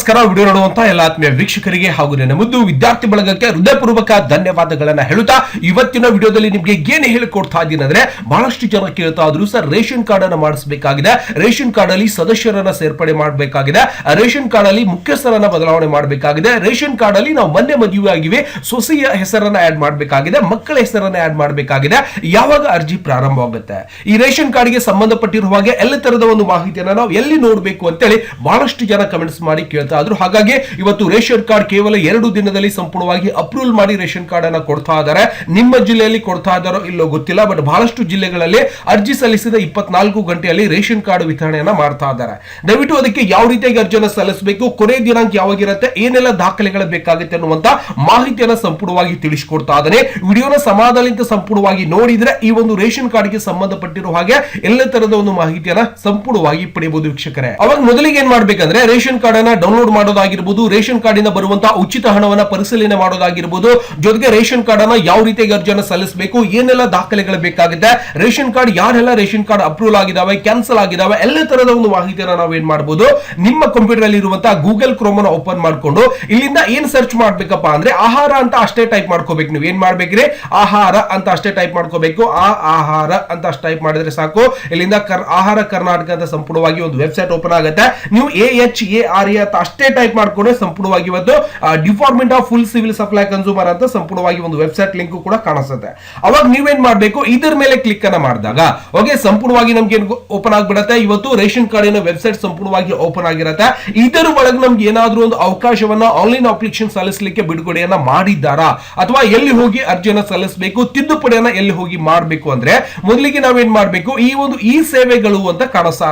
ನಮಸ್ಕಾರ, ವಿಡಿಯೋ ನೋಡುವಂತ ಎಲ್ಲ ಆತ್ಮೀಯ ವೀಕ್ಷಕರಿಗೆ ಹಾಗೂ ನನ್ನ ಮುದ್ದು ವಿದ್ಯಾರ್ಥಿ ಬಳಗಕ್ಕೆ ಹೃದಯಪೂರ್ವಕ ಧನ್ಯವಾದಗಳನ್ನ ಹೇಳುತ್ತಾ ಇವತ್ತಿನ ವಿಡಿಯೋದಲ್ಲಿ ನಿಮಗೆ ಏನು ಹೇಳಿಕೊಡ್ತಾ ಇದ್ದೀನಿ ಅಂದ್ರೆ ಬಹಳಷ್ಟು ಜನ ಕೇಳ್ತಾ ಇದ್ರು, ಸರ್, ರೇಷನ್ ಕಾರ್ಡ್ ಅನ್ನ ಮಾಡಿಸಬೇಕಾಗಿದೆ. ರೇಷನ್ ಕಾರ್ಡ್ ಅಲ್ಲಿ ಸದಸ್ಯರನ್ನ ಸೇರ್ಪಡೆ ಮಾಡಬೇಕಾಗಿದೆ. ರೇಷನ್ ಕಾರ್ಡ್ ಅಲ್ಲಿ ಮುಖ್ಯಸ್ಥರನ್ನ ಬದಲಾವಣೆ ಮಾಡಬೇಕಾಗಿದೆ. ರೇಷನ್ ಕಾರ್ಡ್ ಅಲ್ಲಿ ನಾವು ಮೊನ್ನೆ ಮದುವೆ ಆಗಿವೆ. ಸೊಸೆಯ ಹೆಸರನ್ನ ಆಡ್ ಮಾಡಬೇಕಾಗಿದೆ. ಮಕ್ಕಳ ಹೆಸರನ್ನ ಆಡ್ ಮಾಡಬೇಕಾಗಿದೆ. ಯಾವಾಗ ಅರ್ಜಿ ಪ್ರಾರಂಭವಾಗುತ್ತೆ? ಈ ರೇಷನ್ ಕಾರ್ಡ್ಗೆ ಸಂಬಂಧಪಟ್ಟಿರುವ ಹಾಗೆ ಎಲ್ಲ ತರದ ಒಂದು ಮಾಹಿತಿಯನ್ನ ನಾವು ಎಲ್ಲಿ ನೋಡಬೇಕು ಅಂತೇಳಿ ಬಹಳಷ್ಟು ಜನ ಕಮೆಂಟ್ಸ್ ಮಾಡಿ ಕೇಳ್ತಾ ಇದ್ರು ಹಾಗಾಗಿ ಇವತ್ತು ರೇಷನ್ ಕಾರ್ಡ್ ಕೇವಲ ಎರಡು ದಿನದಲ್ಲಿ ಸಂಪೂರ್ಣವಾಗಿ ಅಪ್ರೂವಲ್ ಮಾಡಿ ರೇಷನ್ ಕಾರ್ಡ್ ಅನ್ನ ಕೊಡ್ತಾ ಇದ್ದಾರೆ ನಿಮ್ಮ ಜಿಲ್ಲೆಯಲ್ಲಿ ಕೊಡ್ತಾ ಇದ್ದಾರೋ ಇಲ್ಲೋ ಗೊತ್ತಿಲ್ಲ, ಬಟ್ ಬಹಳಷ್ಟು ಜಿಲ್ಲೆಗಳಲ್ಲಿ ಅರ್ಜಿ ಸಲ್ಲಿಸಿದ ಇಪ್ಪತ್ನಾಲ್ಕು ಗಂಟೆಯಲ್ಲಿ ರೇಷನ್ ಕಾರ್ಡ್ ವಿತರಣೆಯನ್ನ ಮಾಡ್ತಾ ಇದ್ದಾರೆ ದಯವಿಟ್ಟು ಅದಕ್ಕೆ ಯಾವ ರೀತಿಯಾಗಿ ಅರ್ಜಿಯನ್ನು ಸಲ್ಲಿಸಬೇಕು, ಕೊನೆ ದಿನಾಂಕ ಯಾವಾಗಿರುತ್ತೆ, ಏನೆಲ್ಲ ದಾಖಲೆಗಳು ಬೇಕಾಗುತ್ತೆ ಅನ್ನುವಂತ ಮಾಹಿತಿಯನ್ನ ಸಂಪೂರ್ಣವಾಗಿ ತಿಳಿಸಿಕೊಡ್ತಾ ಇದ್ದಾನೆ ವಿಡಿಯೋನ ಸಮಾಧಾನದಿಂದ ಸಂಪೂರ್ಣವಾಗಿ ನೋಡಿದ್ರೆ ಈ ಒಂದು ರೇಷನ್ ಕಾರ್ಡ್ಗೆ ಸಂಬಂಧಪಟ್ಟಿರುವ ಹಾಗೆ ಎಲ್ಲ ತರದ ಒಂದು ಮಾಹಿತಿಯನ್ನ ಸಂಪೂರ್ಣವಾಗಿ ಪಡೆಯಬಹುದು ವೀಕ್ಷಕರೇ. ಅವಾಗ ಮೊದಲಿಗೆ ಏನ್ ಮಾಡ್ಬೇಕಂದ್ರೆ ರೇಷನ್ ಕಾರ್ಡ್ ಅನ್ನ ಡೌನ್ಲೋಡ್ ಮಾಡೋದಾಗಿರ್ಬೋದು, ರೇಷನ್ ಕಾರ್ಡ್ ಇಂದ ಬರುವಂತಹ ಉಚಿತ ಹಣವನ್ನ ಪರಿಶೀಲನೆ ಮಾಡೋದಾಗಿರ್ಬೋದು, ಜೊತೆಗೆ ರೇಷನ್ ಕಾರ್ಡ್ ಅನ್ನ ಯಾವ ರೀತಿಯಾಗಿ ಅರ್ಜಿಯನ್ನು ಸಲ್ಲಿಸಬೇಕು, ಏನೆಲ್ಲ ದಾಖಲೆಗಳು ಬೇಕಾಗುತ್ತೆ, ರೇಷನ್ ಕಾರ್ಡ್ ಯಾರೆಲ್ಲ ರೇಷನ್ ಕಾರ್ಡ್ ಅಪ್ರೂವಲ್ ಆಗಿದಾವೆ ಕ್ಯಾನ್ಸಲ್ ಆಗಿದಾವೆ, ಎಲ್ಲ ತರದ ಒಂದು ಮಾಹಿತಿಯನ್ನು ನಾವು ಏನ್ ಮಾಡಬಹುದು ನಿಮ್ಮ ಕಂಪ್ಯೂಟರ್ ಅಲ್ಲಿ ಇರುವಂತಹ ಗೂಗಲ್ ಕ್ರೋಮ್ ಅನ್ನು ಓಪನ್ ಮಾಡ್ಕೊಂಡು, ಇಲ್ಲಿಂದ ಏನ್ ಸರ್ಚ್ ಮಾಡ್ಬೇಕಪ್ಪ ಅಂದ್ರೆ ಆಹಾರ ಅಂತ ಅಷ್ಟೇ ಟೈಪ್ ಮಾಡ್ಕೋಬೇಕು. ನೀವು ಏನ್ ಮಾಡ್ಬೇಕ್ರಿ? ಆಹಾರ ಅಂತ ಅಷ್ಟೇ ಟೈಪ್ ಮಾಡ್ಕೋಬೇಕು. ಆ ಆಹಾರ ಅಂತ ಅಷ್ಟು ಟೈಪ್ ಮಾಡಿದ್ರೆ ಸಾಕು. ಇಲ್ಲಿಂದ ಆಹಾರ ಕರ್ನಾಟಕ ಅಂತ ಸಂಪೂರ್ಣವಾಗಿ ಒಂದು ವೆಬ್ಸೈಟ್ ಓಪನ್ ಆಗುತ್ತೆ. ನೀವು A H A R A ಅಂತ ಅಷ್ಟೇ ಟೈಪ್ ಮಾಡ್ಕೊಂಡ್ರೆ ಸಂಪೂರ್ಣವಾಗಿ ಇವತ್ತು department of full civil supply consumer ಅಂತ ಸಂಪೂರ್ಣವಾಗಿ ಒಂದು ವೆಬ್ಸೈಟ್ ಲಿಂಕ್ ಕೂಡ ಕಾಣಿಸುತ್ತೆ. ಅವಾಗ ನೀವೇನ್ ಮಾಡಬೇಕು? ಇದರ ಮೇಲೆ ಕ್ಲಿಕ್ ಅನ್ನ ಮಾಡಿದಾಗ ಓಕೆ ಸಂಪೂರ್ಣವಾಗಿ ನಮ್ಗೆ ಓಪನ್ ಆಗ್ಬಿಡತ್ತೆ? ಇವತ್ತು ರೇಷನ್ ಕಾರ್ಡಿನ ವೆಬ್ಸೈಟ್ ಸಂಪೂರ್ಣವಾಗಿ ಓಪನ್ ಆಗಿರತ್ತೆ. ಇದರ ಒಳಗೆ ನಮ್ಗೆ ಏನಾದ್ರೂ ಒಂದು ಅವಕಾಶವನ್ನ ಆನ್ಲೈನ್ ಅಪ್ಲಿಕೇಶನ್ ಸಲ್ಲಿಸಲಿಕ್ಕೆ ಬಿಡುಗಡೆಯನ್ನ ಮಾಡಿದ್ದಾರಾ? ಅಥವಾ ಎಲ್ಲಿ ಹೋಗಿ ಅರ್ಜಿಯನ್ನ ಸಲ್ಲಿಸಬೇಕು? ತಿದ್ದುಪಡಿಯನ್ನ ಎಲ್ಲಿ ಹೋಗಿ ಮಾಡಬೇಕು ಅಂದ್ರೆ, ಮೊದಲಿಗೆ ನಾವೇನ್ ಮಾಡಬೇಕು? ಈ ಒಂದು ಈ ಸೇವೆಗಳು ಅಂತ ಕಾಣಿಸ್ತಾ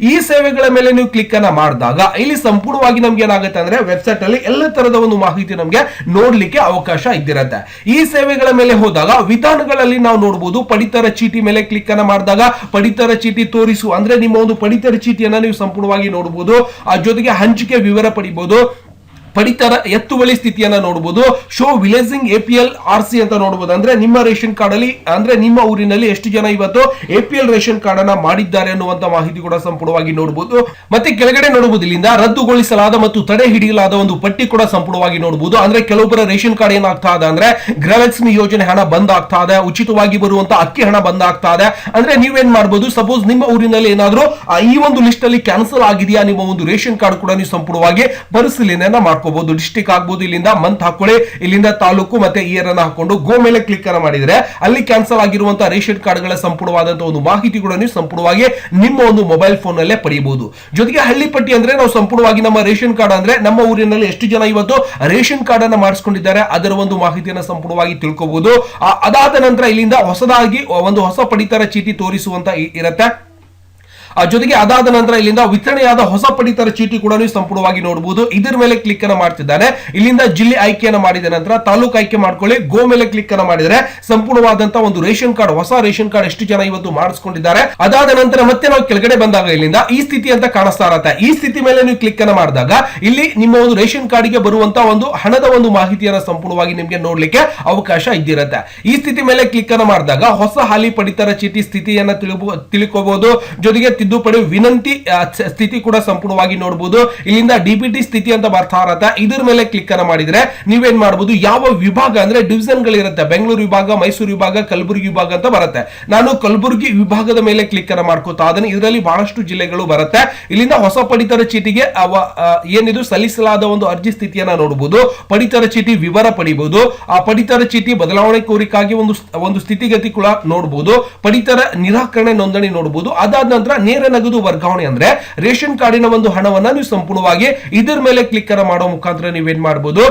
ಈ ಸೇವೆಗಳ ಮೇಲೆ ನೀವು ಕ್ಲಿಕ್ ಅನ್ನ ಮಾಡಿದಾಗ, ಇಲ್ಲಿ ಸಂಪೂರ್ಣವಾಗಿ ನಮ್ಗೆ ಏನಾಗುತ್ತೆ ಅಂದ್ರೆ ವೆಬ್ಸೈಟ್ ಅಲ್ಲಿ ಎಲ್ಲ ತರದ ಒಂದು ಮಾಹಿತಿ ನಮ್ಗೆ ನೋಡ್ಲಿಕ್ಕೆ ಅವಕಾಶ ಇದ್ದಿರತ್ತೆ. ಈ ಸೇವೆಗಳ ಮೇಲೆ ಹೋದಾಗ ವಿಧಾನಗಳಲ್ಲಿ ನಾವು ನೋಡಬಹುದು ಪಡಿತರ ಚೀಟಿ ಮೇಲೆ ಕ್ಲಿಕ್ ಅನ್ನ ಮಾಡಿದಾಗ ಪಡಿತರ ಚೀಟಿ ತೋರಿಸು. ಅಂದ್ರೆ ನಿಮ್ಮ ಒಂದು ಪಡಿತರ ಚೀಟಿಯನ್ನ ನೀವು ಸಂಪೂರ್ಣವಾಗಿ ನೋಡಬಹುದು ಆ ಜೊತೆಗೆ ಹಂಚಿಕೆ ವಿವರ ಪಡಿಬಹುದು ಪಡಿತರ ಎತ್ತುವಳಿ ಸ್ಥಿತಿಯನ್ನ ನೋಡಬಹುದು show ವಿಲೇಜಿಂಗ್ A P L R C ಅಂತ ನೋಡಬಹುದು ಅಂದ್ರೆ ನಿಮ್ಮ ರೇಷನ್ ಕಾರ್ಡ್ ಅಲ್ಲಿ ಅಂದ್ರೆ ನಿಮ್ಮ ಊರಿನಲ್ಲಿ ಎಷ್ಟು ಜನ ಇವತ್ತು A P L ration card ಅನ್ನ ಮಾಡಿದ್ದಾರೆ ಅನ್ನುವಂತ ಮಾಹಿತಿ ಕೂಡ ಸಂಪೂರ್ಣವಾಗಿ ನೋಡಬಹುದು ಮತ್ತೆ ಕೆಳಗಡೆ ನೋಡಬಹುದು ಇಲ್ಲಿಂದ ರದ್ದುಗೊಳಿಸಲಾದ ಮತ್ತು ತಡೆ ಹಿಡಿಯಲಾದ ಒಂದು ಪಟ್ಟಿ ಕೂಡ ಸಂಪೂರ್ಣವಾಗಿ ನೋಡಬಹುದು ಅಂದ್ರೆ ಕೆಲವೊಬ್ಬರ ರೇಷನ್ ಕಾರ್ಡ್ ಏನಾಗ್ತಾ ಇದೆ ಅಂದ್ರೆ ಗೃಹಲಕ್ಷ್ಮಿ ಯೋಜನೆ ಹಣ ಬಂದ್ ಆಗ್ತಾ ಇದೆ, ಉಚಿತವಾಗಿ ಬರುವಂತ ಅಕ್ಕಿ ಹಣ ಬಂದ್ ಆಗ್ತಾ ಇದೆ. ಅಂದ್ರೆ ನೀವೇನ್ ಮಾಡಬಹುದು ಸಪೋಸ್ ನಿಮ್ಮ ಊರಿನಲ್ಲಿ ಏನಾದ್ರೂ ಈ ಒಂದು ಲಿಸ್ಟ್ ಅಲ್ಲಿ ಕ್ಯಾನ್ಸಲ್ ಆಗಿದೆಯಾ ನಿಮ್ಮ ಒಂದು ರೇಷನ್ ಕಾರ್ಡ್ ಕೂಡ ನೀವು ಸಂಪೂರ್ಣವಾಗಿ ಪರಿಶೀಲನೆಯನ್ನ ಮಾಡ್ಕೋಬಹುದು ಡಿಸ್ಟಿಕ್ ಆಗ್ಬೋದು, ಇಲ್ಲಿಂದ ಮಂತ್ ಹಾಕೊಳ್ಳಿ, ಇಲ್ಲಿಂದ ತಾಲೂಕು ಮತ್ತೆ ಇಯರ್ ಅನ್ನ ಹಾಕೊಂಡು ಗೋ ಮೇಲೆ ಕ್ಲಿಕ್ ಅನ್ನ ಮಾಡಿದ್ರೆ ಅಲ್ಲಿ ಕ್ಯಾನ್ಸಲ್ ಆಗಿರುವಂತಹ ರೇಷನ್ ಕಾರ್ಡ್ಗಳ ಸಂಪೂರ್ಣವಾದಂತಹ ಒಂದು ಮಾಹಿತಿ ಕೂಡ ಸಂಪೂರ್ಣವಾಗಿ ನಿಮ್ಮ ಒಂದು ಮೊಬೈಲ್ ಫೋನ್ ನಲ್ಲೇ ಪಡೆಯಬಹುದು ಜೊತೆಗೆ ಹಳ್ಳಿ ಪಟ್ಟಿ ಅಂದ್ರೆ ನಾವು ಸಂಪೂರ್ಣವಾಗಿ ನಮ್ಮ ರೇಷನ್ ಕಾರ್ಡ್ ಅಂದ್ರೆ ನಮ್ಮ ಊರಿನಲ್ಲಿ ಎಷ್ಟು ಜನ ಇವತ್ತು ರೇಷನ್ ಕಾರ್ಡ್ ಅನ್ನ ಮಾಡಿಸ್ಕೊಂಡಿದ್ದಾರೆ, ಅದರ ಒಂದು ಮಾಹಿತಿಯನ್ನು ಸಂಪೂರ್ಣವಾಗಿ ತಿಳ್ಕೋಬಹುದು. ಅದಾದ ನಂತರ ಇಲ್ಲಿಂದ ಹೊಸದಾಗಿ, ಒಂದು ಹೊಸ ಪಡಿತರ ಚೀಟಿ ತೋರಿಸುವಂತ ಇರತ್ತೆ. ಜೊತೆಗೆ ಅದಾದ ನಂತರ ಇಲ್ಲಿಂದ ವಿತರಣೆಯಾದ ಹೊಸ ಪಡಿತರ ಚೀಟಿ ಕೂಡ ನೀವು ಸಂಪೂರ್ಣವಾಗಿ ನೋಡಬಹುದು ಇದರ ಮೇಲೆ ಕ್ಲಿಕ್ ಅನ್ನ ಮಾಡ್ತಿದ್ದಾನೆ. ಇಲ್ಲಿಂದ ಜಿಲ್ಲೆ ಆಯ್ಕೆಯನ್ನು ಮಾಡಿದ ನಂತರ ತಾಲೂಕು ಆಯ್ಕೆ ಮಾಡ್ಕೊಳ್ಳಿ. ಗೋ ಮೇಲೆ ಕ್ಲಿಕ್ ಅನ್ನ ಮಾಡಿದರೆ ಸಂಪೂರ್ಣವಾದಂತಹ ಒಂದು ರೇಷನ್ ಕಾರ್ಡ್, ಹೊಸ ರೇಷನ್ ಕಾರ್ಡ್ ಎಷ್ಟು ಜನ ಇವತ್ತು ಮಾಡಿಸ್ಕೊಂಡಿದ್ದಾರೆ. ಅದಾದ ನಂತರ ಮತ್ತೆ ನಾವು ಕೆಳಗಡೆ ಬಂದಾಗ ಇಲ್ಲಿಂದ ಈ ಸ್ಥಿತಿ ಅಂತ ಕಾಣಿಸ್ತಾ ಇರತ್ತೆ. ಈ ಸ್ಥಿತಿ ಮೇಲೆ ನೀವು ಕ್ಲಿಕ್ ಅನ್ನ ಮಾಡಿದಾಗ ಇಲ್ಲಿ ನಿಮ್ಮ ಒಂದು ರೇಷನ್ ಕಾರ್ಡ್ಗೆ ಬರುವಂತ ಒಂದು ಹಣದ ಒಂದು ಮಾಹಿತಿಯನ್ನು ಸಂಪೂರ್ಣವಾಗಿ ನಿಮಗೆ ನೋಡ್ಲಿಕ್ಕೆ ಅವಕಾಶ ಇದ್ದಿರತ್ತೆ. ಈ ಸ್ಥಿತಿ ಮೇಲೆ ಕ್ಲಿಕ್ ಅನ್ನ ಮಾಡಿದಾಗ ಹೊಸ ಹಾಲಿ ಪಡಿತರ ಚೀಟಿ ಸ್ಥಿತಿಯನ್ನ ತಿಳ್ಕೋಬಹುದು ಜೊತೆಗೆ ತಿದ್ದುಪಡಿ ವಿನಂತಿ ಸ್ಥಿತಿ ಕೂಡ ಸಂಪೂರ್ಣವಾಗಿ ನೋಡಬಹುದು ಇಲ್ಲಿಂದ ಡಿಪಿಟಿ ಸ್ಥಿತಿ ಅಂತ ಬರ್ತಾ ಇರತ್ತೆ. ಇದರ ಮೇಲೆ ಕ್ಲಿಕ್ ಅನ್ನ ಮಾಡಿದ್ರೆ ನೀವೇನ್ ಮಾಡಬಹುದು ಯಾವ ವಿಭಾಗ ಅಂದ್ರೆ ಡಿವಿಷನ್ ಗಳಿರುತ್ತೆ ಬೆಂಗಳೂರು ವಿಭಾಗ, ಮೈಸೂರು ವಿಭಾಗ, ಕಲಬುರಗಿ ವಿಭಾಗ ಅಂತ ಬರುತ್ತೆ. ನಾನು ಕಲಬುರಗಿ ವಿಭಾಗದ ಮೇಲೆ ಕ್ಲಿಕ್ ಅನ್ನ ಮಾಡ್ಕೋತಾ ಅದನ್ನ ಇದರಲ್ಲಿ ಬಹಳಷ್ಟು ಜಿಲ್ಲೆಗಳು ಬರುತ್ತೆ. ಇಲ್ಲಿಂದ ಹೊಸ ಪಡಿತರ ಚೀಟಿಗೆ ಏನಿದು? ಸಲ್ಲಿಸಲಾದ ಒಂದು ಅರ್ಜಿ ಸ್ಥಿತಿಯನ್ನ ನೋಡಬಹುದು ಪಡಿತರ ಚೀಟಿ ವಿವರ ಪಡಿಬಹುದು ಆ ಪಡಿತರ ಚೀಟಿ ಬದಲಾವಣೆ ಕೋರಿಕಾಗಿ ಒಂದು ಒಂದು ಸ್ಥಿತಿಗತಿ ಕೂಡ ನೋಡಬಹುದು ಪಡಿತರ ನಿರಾಕರಣೆ ನೋಂದಣಿ ನೋಡಬಹುದು ಅದಾದ ನಂತರ ನೇರ ನಗದು ವರ್ಗಾವಣೆ ಅಂದ್ರೆ ರೇಷನ್ ಕಾರ್ಡಿನ ಒಂದು ಹಣವನ್ನ ನೀವು ಸಂಪೂರ್ಣವಾಗಿ ಇದರ ಮೇಲೆ ಕ್ಲಿಕ್ ಅನ್ನ ಮಾಡೋ ಮುಖಾಂತರ ನೀವೇನ್ ಮಾಡಬಹುದು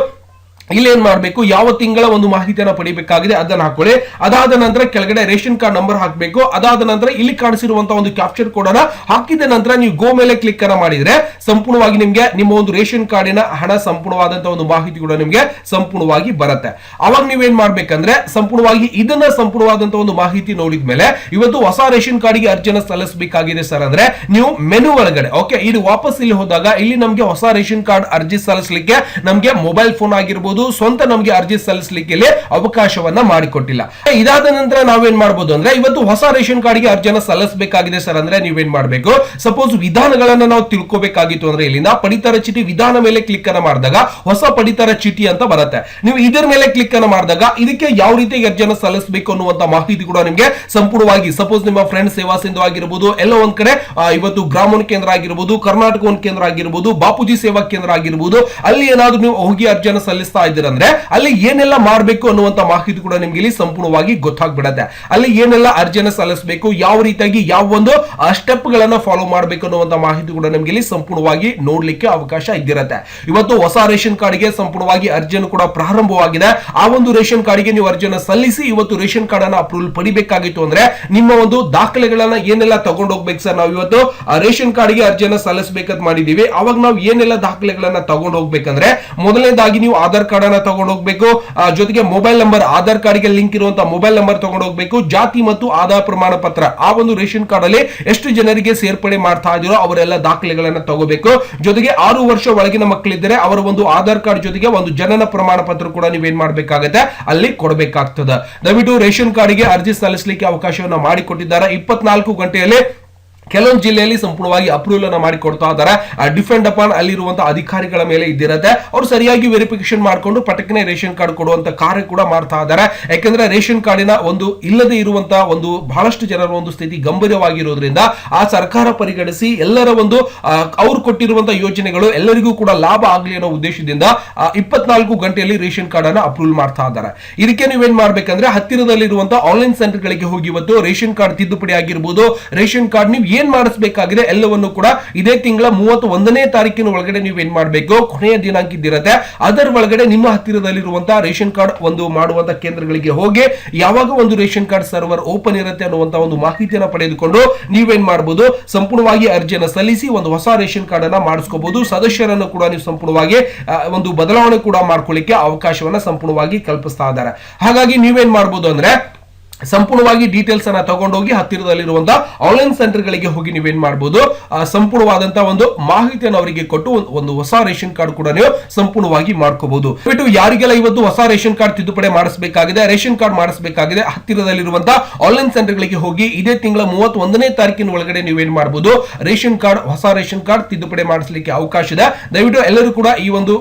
ಇಲ್ಲಿ ಏನ್ ಮಾಡಬೇಕು? ಯಾವ ತಿಂಗಳ ಒಂದು ಮಾಹಿತಿಯನ್ನು ಪಡಿಬೇಕಾಗಿದೆ ಅದನ್ನ ಹಾಕೊಳ್ಳಿ. ಅದಾದ ನಂತರ ಕೆಳಗಡೆ ರೇಷನ್ ಕಾರ್ಡ್ ನಂಬರ್ ಹಾಕಬೇಕು. ಅದಾದ ನಂತರ ಇಲ್ಲಿ ಕಾಣಿಸಿರುವಂತಹ ಒಂದು ಕ್ಯಾಪ್ಚರ್ ಕೋಡ್ ಅನ್ನ ಹಾಕಿದ ನಂತರ ನೀವು ಗೋ ಮೇಲೆ ಕ್ಲಿಕ್ ಅನ್ನ ಮಾಡಿದ್ರೆ ಸಂಪೂರ್ಣವಾಗಿ ನಿಮಗೆ ನಿಮ್ಮ ಒಂದು ರೇಷನ್ ಕಾರ್ಡಿನ ಹಣ ಸಂಪೂರ್ಣವಾದಂತಹ ಒಂದು ಮಾಹಿತಿ ಕೂಡ ನಿಮಗೆ ಸಂಪೂರ್ಣವಾಗಿ ಬರುತ್ತೆ. ಅವಾಗ ನೀವೇನ್ ಮಾಡ್ಬೇಕಂದ್ರೆ ಸಂಪೂರ್ಣವಾಗಿ ಇದನ್ನ ಸಂಪೂರ್ಣವಾದಂತಹ ಒಂದು ಮಾಹಿತಿ ನೋಡಿದ ಮೇಲೆ ಇವತ್ತು ಹೊಸ ರೇಷನ್ ಕಾರ್ಡ್ಗೆ ಅರ್ಜಿಯನ್ನು ಸಲ್ಲಿಸಬೇಕಾಗಿದೆ ಸರ್ ಅಂದ್ರೆ ನೀವು ಮೆನು ಒಳಗಡೆ ಓಕೆ ಇದು ವಾಪಸ್ ಇಲ್ಲಿ ಹೋದಾಗ ಇಲ್ಲಿ ನಮಗೆ ಹೊಸ ರೇಷನ್ ಕಾರ್ಡ್ ಅರ್ಜಿ ಸಲ್ಲಿಸಲಿಕ್ಕೆ ನಮಗೆ ಮೊಬೈಲ್ ಫೋನ್ ಆಗಿರ್ಬೋದು ಆಗಿರ್ಬೋದು ಸ್ವಂತ ನಮಗೆ ಅರ್ಜಿ ಸಲ್ಲಿಸಲಿಕ್ಕೆ ಅವಕಾಶವನ್ನ ಮಾಡಿಕೊಟ್ಟಿಲ್ಲ. ಇದಾದ ನಂತರ ನಾವೇನ್ ಮಾಡಬಹುದು ಅಂದ್ರೆ ಇವತ್ತು ಹೊಸ ರೇಷನ್ ಕಾರ್ಡ್ಗೆ ಅರ್ಜಿಯನ್ನು ಸಲ್ಲಿಸಬೇಕಾಗಿದೆ ಸರ್ ಅಂದ್ರೆ ನೀವೇನ್ ಮಾಡಬೇಕು? ಸಪೋಸ್ ವಿಧಾನಗಳನ್ನ ನಾವು ತಿಳ್ಕೊಬೇಕಾಗಿತ್ತು ಅಂದ್ರೆ ಇಲ್ಲಿಂದ ಪಡಿತರ ಚೀಟಿ ವಿಧಾನ ಮೇಲೆ ಕ್ಲಿಕ್ ಅನ್ನ ಮಾಡಿದಾಗ ಹೊಸ ಪಡಿತರ ಚೀಟಿ ಅಂತ ಬರುತ್ತೆ. ನೀವು ಇದರ ಮೇಲೆ ಕ್ಲಿಕ್ ಅನ್ನ ಮಾಡಿದಾಗ ಇದಕ್ಕೆ ಯಾವ ರೀತಿ ಅರ್ಜಿಯನ್ನ ಸಲ್ಲಿಸಬೇಕು ಅನ್ನುವಂತ ಮಾಹಿತಿ ಕೂಡ ನಿಮಗೆ ಸಂಪೂರ್ಣವಾಗಿ ಸಪೋಸ್ ನಿಮ್ಮ ಫ್ರೆಂಡ್ ಸೇವಾ ಸಿಂಧು ಆಗಿರಬಹುದು ಎಲ್ಲೋ ಒಂದ್ ಕಡೆ ಇವತ್ತು ಗ್ರಾಮೋನ್ ಕೇಂದ್ರ ಆಗಿರಬಹುದು ಕರ್ನಾಟಕ ಕೇಂದ್ರ ಆಗಿರಬಹುದು ಬಾಪೂಜಿ ಸೇವಾ ಕೇಂದ್ರ ಆಗಿರಬಹುದು ಅಲ್ಲಿ ಏನಾದ್ರೂ ನೀವು ಹೋಗಿ ಅರ್ಜಿಯನ್ನು ಸಲ್ಲಿಸ್ತಾ ಇದ್ದೀರಂದ್ರೆ ಅಲ್ಲಿ ಏನೆಲ್ಲ ಮಾಡಬೇಕು ಅನ್ನುವಂತ ಮಾಹಿತಿ ಕೂಡ ನಿಮ್ಗೆ ಇಲ್ಲಿ ಸಂಪೂರ್ಣವಾಗಿ ಗೊತ್ತಾಗ್ಬಿಡತ್ತೆ. ಅಲ್ಲಿ ಏನೆಲ್ಲ ಅರ್ಜಿಯನ್ನು ಸಲ್ಲಿಸಬೇಕು, ಯಾವ ರೀತಿಯಾಗಿ ಯಾವ ಒಂದು ಸ್ಟೆಪ್ ಗಳನ್ನ ಫಾಲೋ ಮಾಡಬೇಕು ಅನ್ನುವಂತ ಮಾಹಿತಿ ಕೂಡ ನಿಮ್ಗೆ ಇಲ್ಲಿ ಸಂಪೂರ್ಣವಾಗಿ ನೋಡ್ಲಿಕ್ಕೆ ಅವಕಾಶ ಇದ್ದಿರತ್ತೆ. ಇವತ್ತು ಹೊಸ ರೇಷನ್ ಕಾರ್ಡ್ಗೆ ಸಂಪೂರ್ಣವಾಗಿ ಅರ್ಜಿಯನ್ನು ಕೂಡ ಪ್ರಾರಂಭವಾಗಿದೆ. ಆ ಒಂದು ರೇಷನ್ ಕಾರ್ಡ್ಗೆ ನೀವು ಅರ್ಜಿಯನ್ನು ಸಲ್ಲಿಸಿ ಇವತ್ತು ರೇಷನ್ ಕಾರ್ಡ್ ಅನ್ನ ಅಪ್ರೂವಲ್ ಪಡಿಬೇಕಾಗಿತ್ತು ಅಂದ್ರೆ ನಿಮ್ಮ ಒಂದು ದಾಖಲೆಗಳನ್ನ ಏನೆಲ್ಲ ತಗೊಂಡು ಹೋಗ್ಬೇಕು ಸರ್ ನಾವು ಇವತ್ತು? ರೇಷನ್ ರೇಷನ್ ಕಾರ್ಡ್ಗೆ ಅರ್ಜಿಯನ್ನು ಸಲ್ಲಿಸಬೇಕಂತ ಮಾಡಿದೀವಿ ಅವಾಗ ನಾವು ಏನೆಲ್ಲ ದಾಖಲೆಗಳನ್ನ ತಗೊಂಡು ಹೋಗ್ಬೇಕಂದ್ರೆ ಮೊದಲನೇದಾಗಿ ನೀವು ಆಧಾರ್ ಕಾರ್ಡ್ ಅನ್ನ ತಗೊಂಡು ಹೋಗ್ಬೇಕು ಜೊತೆಗೆ ಮೊಬೈಲ್ ನಂಬರ್, ಆಧಾರ್ ಕಾರ್ಡ್ಗೆ ಲಿಂಕ್ ಇರುವಂತಹ ಮೊಬೈಲ್ ನಂಬರ್ ತಗೊಂಡು ಹೋಗ್ಬೇಕು ಜಾತಿ ಮತ್ತು ಆಧಾರ್ ಪ್ರಮಾಣ ಪತ್ರ. ಆ ಒಂದು ರೇಷನ್ ಕಾರ್ಡ್ ಅಲ್ಲಿ ಎಷ್ಟು ಜನರಿಗೆ ಸೇರ್ಪಡೆ ಮಾಡ್ತಾ ಇದ್ದೀರೋ ಅವರೆಲ್ಲ ದಾಖಲೆಗಳನ್ನ ತಗೋಬೇಕು. ಜೊತೆಗೆ ಆರು ವರ್ಷ ಒಳಗಿನ ಮಕ್ಕಳಿದ್ದರೆ ಅವರ ಒಂದು ಆಧಾರ್ ಕಾರ್ಡ್ ಜೊತೆಗೆ ಒಂದು ಜನನ ಪ್ರಮಾಣ ಪತ್ರ ಕೂಡ ನೀವೇನ್ ಮಾಡಬೇಕಾಗತ್ತೆ? ಅಲ್ಲಿ ಕೊಡಬೇಕಾಗ್ತದೆ. ದಯವಿಟ್ಟು ರೇಷನ್ ಕಾರ್ಡ್ಗೆ ಅರ್ಜಿ ಸಲ್ಲಿಸಲಿಕ್ಕೆ ಅವಕಾಶವನ್ನು ಮಾಡಿಕೊಟ್ಟಿದ್ದಾರೆ. ಇಪ್ಪತ್ನಾಲ್ಕು ಗಂಟೆಯಲ್ಲಿ ಕೆಲವೊಂದು ಜಿಲ್ಲೆಯಲ್ಲಿ ಸಂಪೂರ್ಣವಾಗಿ ಅಪ್ರೂವಲ್ ಅನ್ನ ಮಾಡಿ ಕೊಡ್ತಾ ಇದ್ದಾರೆ. ಡಿಫೆಂಡ್ ಅಪಾನ್ ಅಲ್ಲಿರುವಂತಹ ಅಧಿಕಾರಿಗಳ ಮೇಲೆ ಇದ್ದಿರುತ್ತೆ. ಅವರು ಸರಿಯಾಗಿ ವೆರಿಫಿಕೇಶನ್ ಮಾಡಿಕೊಂಡು ಪಟಕನೆ ರೇಷನ್ ಕಾರ್ಡ್ ಕೊಡುವಂತ ಕಾರ್ಯ ಕೂಡ ಮಾಡ್ತಾ ಇದ್ದಾರೆ. ಯಾಕೆಂದ್ರೆ ರೇಷನ್ ಕಾರ್ಡಿನ ಒಂದು ಇಲ್ಲದೆ ಇರುವಂತಹ ಒಂದು ಬಹಳಷ್ಟು ಜನರ ಒಂದು ಸ್ಥಿತಿ ಗಂಭೀರವಾಗಿರೋದ್ರಿಂದ ಆ ಸರ್ಕಾರ ಪರಿಗಣಿಸಿ ಎಲ್ಲರ ಒಂದು ಅವರು ಕೊಟ್ಟಿರುವಂತಹ ಯೋಜನೆಗಳು ಎಲ್ಲರಿಗೂ ಕೂಡ ಲಾಭ ಆಗಲಿ ಅನ್ನೋ ಉದ್ದೇಶದಿಂದ ಇಪ್ಪತ್ನಾಲ್ಕು ಗಂಟೆಯಲ್ಲಿ ರೇಷನ್ ಕಾರ್ಡ್ ಅನ್ನ ಅಪ್ರೂವಲ್ ಮಾಡ್ತಾ ಇದ್ದಾರೆ. ಇದಕ್ಕೆ ನೀವೇನ್ ಮಾಡ್ಬೇಕಂದ್ರೆ ಹತ್ತಿರದಲ್ಲಿರುವಂತಹ ಆನ್ಲೈನ್ ಸೆಂಟರ್ಗಳಿಗೆ ಹೋಗಿ ಇವತ್ತು ರೇಷನ್ ಕಾರ್ಡ್ ತಿದ್ದುಪಡಿ ಆಗಿರ್ಬೋದು. ರೇಷನ್ ಕಾರ್ಡ್ ನೀವು ಏನ್ ಮಾಡಿಸ್ಬೇಕಾಗಿದೆ ಎಲ್ಲವನ್ನು ಕೂಡ ಇದೇ ತಿಂಗಳ ಮೂವತ್ತು ಒಂದನೇ ತಾರೀಕಿನ ಒಳಗಡೆ ನೀವು ಏನ್ ಮಾಡಬೇಕು? ಕೊನೆಯ ದಿನಾಂಕ ಇದ್ದಿರತ್ತೆ. ಅದರ ಒಳಗಡೆ ನಿಮ್ಮ ಹತ್ತಿರದಲ್ಲಿರುವಂತಹ ರೇಷನ್ ಕಾರ್ಡ್ ಒಂದು ಮಾಡುವಂತ ಕೇಂದ್ರಗಳಿಗೆ ಹೋಗಿ, ಯಾವಾಗ ಒಂದು ರೇಷನ್ ಕಾರ್ಡ್ ಸರ್ವರ್ ಓಪನ್ ಇರುತ್ತೆ ಅನ್ನುವಂತ ಒಂದು ಮಾಹಿತಿಯನ್ನು ಪಡೆದುಕೊಂಡು ನೀವೇನ್ ಮಾಡಬಹುದು ಸಂಪೂರ್ಣವಾಗಿ ಅರ್ಜಿಯನ್ನು ಸಲ್ಲಿಸಿ ಒಂದು ಹೊಸ ರೇಷನ್ ಕಾರ್ಡ್ ಅನ್ನ ಮಾಡಿಸ್ಕೋಬಹುದು ಸದಸ್ಯರನ್ನು ಕೂಡ ನೀವು ಸಂಪೂರ್ಣವಾಗಿ ಒಂದು ಬದಲಾವಣೆ ಕೂಡ ಮಾಡ್ಕೊಳ್ಳಿಕ್ಕೆ ಅವಕಾಶವನ್ನ ಸಂಪೂರ್ಣವಾಗಿ ಕಲ್ಪಿಸ್ತಾ ಇದ್ದಾರೆ. ಹಾಗಾಗಿ ನೀವೇನ್ ಮಾಡಬಹುದು ಅಂದ್ರೆ ಸಂಪೂರ್ಣವಾಗಿ ಡೀಟೇಲ್ಸ್ ಅನ್ನ ತಗೊಂಡೋಗಿ ಹತ್ತಿರದಲ್ಲಿರುವಂತಹ ಆನ್ಲೈನ್ ಸೆಂಟರ್ ಗಳಿಗೆ ಹೋಗಿ ನೀವೇನ್ ಮಾಡಬಹುದು ಸಂಪೂರ್ಣವಾದಂತಹ ಒಂದು ಮಾಹಿತಿಯನ್ನು ಅವರಿಗೆ ಕೊಟ್ಟು ಒಂದು- ಹೊಸ ರೇಷನ್ ಕಾರ್ಡ್ ಕೂಡ ನೀವು ಸಂಪೂರ್ಣವಾಗಿ ಮಾಡ್ಕೋಬಹುದು ಬಿಟ್ಟು ಯಾರಿಗೆಲ್ಲ ಇವತ್ತು ಹೊಸ ರೇಷನ್ ಕಾರ್ಡ್ ತಿದ್ದುಪಡಿ ಮಾಡಿಸಬೇಕಾಗಿದೆ, ರೇಷನ್ ಕಾರ್ಡ್ ಮಾಡಿಸಬೇಕಾಗಿದೆ ಹತ್ತಿರದಲ್ಲಿರುವಂತಹ ಆನ್ಲೈನ್ ಸೆಂಟರ್ ಗಳಿಗೆ ಹೋಗಿ ಇದೇ ತಿಂಗಳ ಮೂವತ್ತ್ ಒಂದನೇ ತಾರೀಕಿನ ಒಳಗಡೆ ನೀವೇನ್ ಮಾಡಬಹುದು ರೇಷನ್ ಕಾರ್ಡ್, ಹೊಸ ರೇಷನ್ ಕಾರ್ಡ್ ತಿದ್ದುಪಡಿ ಮಾಡಿಸಲಿಕ್ಕೆ ಅವಕಾಶ ಇದೆ. ದಯವಿಟ್ಟು ಎಲ್ಲರೂ ಕೂಡ ಈ ಒಂದು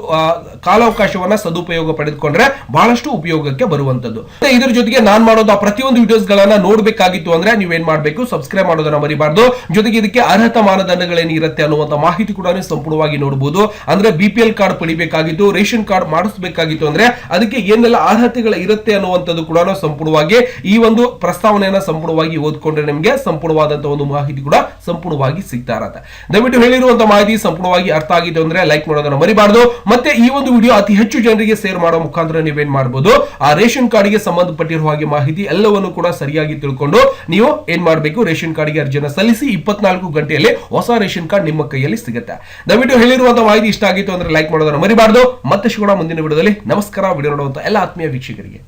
ಕಾಲಾವಕಾಶವನ್ನ ಸದುಪಯೋಗ ಪಡೆದುಕೊಂಡ್ರೆ ಬಹಳಷ್ಟು ಉಪಯೋಗಕ್ಕೆ ಬರುವಂತದ್ದು. ಇದರ ಜೊತೆಗೆ ನಾನ್ ಮಾಡೋದು ಆ ಪ್ರತಿಯೊಂದು ವಿಡಿಯೋಸ್ ಗಳನ್ನ ನೋಡ್ಬೇಕಾಗಿತ್ತು ಅಂದ್ರೆ ನೀವೇನ್ ಮಾಡಬೇಕು? ಸಬ್ಸ್ಕ್ರೈಬ್ ಮಾಡೋದನ್ನ ಮರಿಬಾರ್ದು. ಜೊತೆಗೆ ಇದಕ್ಕೆ ಅರ್ಹತಾ ಮಾನದಂಡಗಳೇನಿರುತ್ತೆ ಅನ್ನುವಂತ ಮಾಹಿತಿ ಕೂಡ ಸಂಪೂರ್ಣವಾಗಿ ನೋಡಬಹುದು ಅಂದ್ರೆ ಬಿ ಪಿ ಎಲ್ ಕಾರ್ಡ್ ಪಡಿಬೇಕಾಗಿತ್ತು, ರೇಷನ್ ಕಾರ್ಡ್ ಮಾಡಿಸಬೇಕಾಗಿತ್ತು ಅಂದ್ರೆ ಅದಕ್ಕೆ ಏನೆಲ್ಲ ಅರ್ಹತೆಗಳು ಇರುತ್ತೆ ಅನ್ನುವಂಥದ್ದು ಕೂಡ ಸಂಪೂರ್ಣವಾಗಿ ಈ ಒಂದು ಪ್ರಸ್ತಾವನೆಯನ್ನ ಸಂಪೂರ್ಣವಾಗಿ ಓದ್ಕೊಂಡ್ರೆ ನಿಮಗೆ ಸಂಪೂರ್ಣವಾದಂತಹ ಒಂದು ಮಾಹಿತಿ ಕೂಡ ಸಂಪೂರ್ಣವಾಗಿ ಸಿಗ್ತಾ ಇರತ್ತೆ. ದಯವಿಟ್ಟು ಹೇಳಿರುವಂತ ಮಾಹಿತಿ ಸಂಪೂರ್ಣವಾಗಿ ಅರ್ಥ ಆಗಿದೆ ಅಂದ್ರೆ ಲೈಕ್ ಮಾಡೋದನ್ನ ಮರಿಬಾರ್ದು. ಮತ್ತೆ ಈ ಒಂದು ವಿಡಿಯೋ ಅತಿ ಹೆಚ್ಚು ಜನರಿಗೆ ಶೇರ್ ಮಾಡೋ ಮುಖಾಂತರ ನೀವೇನ್ ಮಾಡಬಹುದು ಆ ರೇಷನ್ ಕಾರ್ಡ್ಗೆ ಸಂಬಂಧಪಟ್ಟಿರುವ ಹಾಗೆ ಮಾಹಿತಿ ಎಲ್ಲವನ್ನು ಕೂಡ ಸರಿಯಾಗಿ ತಿಳ್ಕೊಂಡು ನೀವು ಏನ್ ಮಾಡಬೇಕು? ರೇಷನ್ ಕಾರ್ಡ್ಗೆ ಅರ್ಜಿಯನ್ನು ಸಲ್ಲಿಸಿ ಇಪ್ಪತ್ನಾಲ್ಕು ಗಂಟೆಯಲ್ಲಿ ಹೊಸ ರೇಷನ್ ಕಾರ್ಡ್ ನಿಮ್ಮ ಕೈಯಲ್ಲಿ ಸಿಗುತ್ತೆ. ದಯವಿಟ್ಟು ಹೇಳಿರುವಂತಹ ಮಾಹಿತಿ ಇಷ್ಟ ಆಗಿತ್ತು ಅಂದ್ರೆ ಲೈಕ್ ಮಾಡೋದನ್ನ ಮರಿಬಾರ್ದು. ಮತ್ತೆ ಕೂಡ ಮುಂದಿನ ವಿಡಿಯೋದಲ್ಲಿ ನಮಸ್ಕಾರ. ವಿಡಿಯೋ ನೋಡುವಂತ ಎಲ್ಲ ಆತ್ಮೀಯ ವೀಕ್ಷಕರಿಗೆ.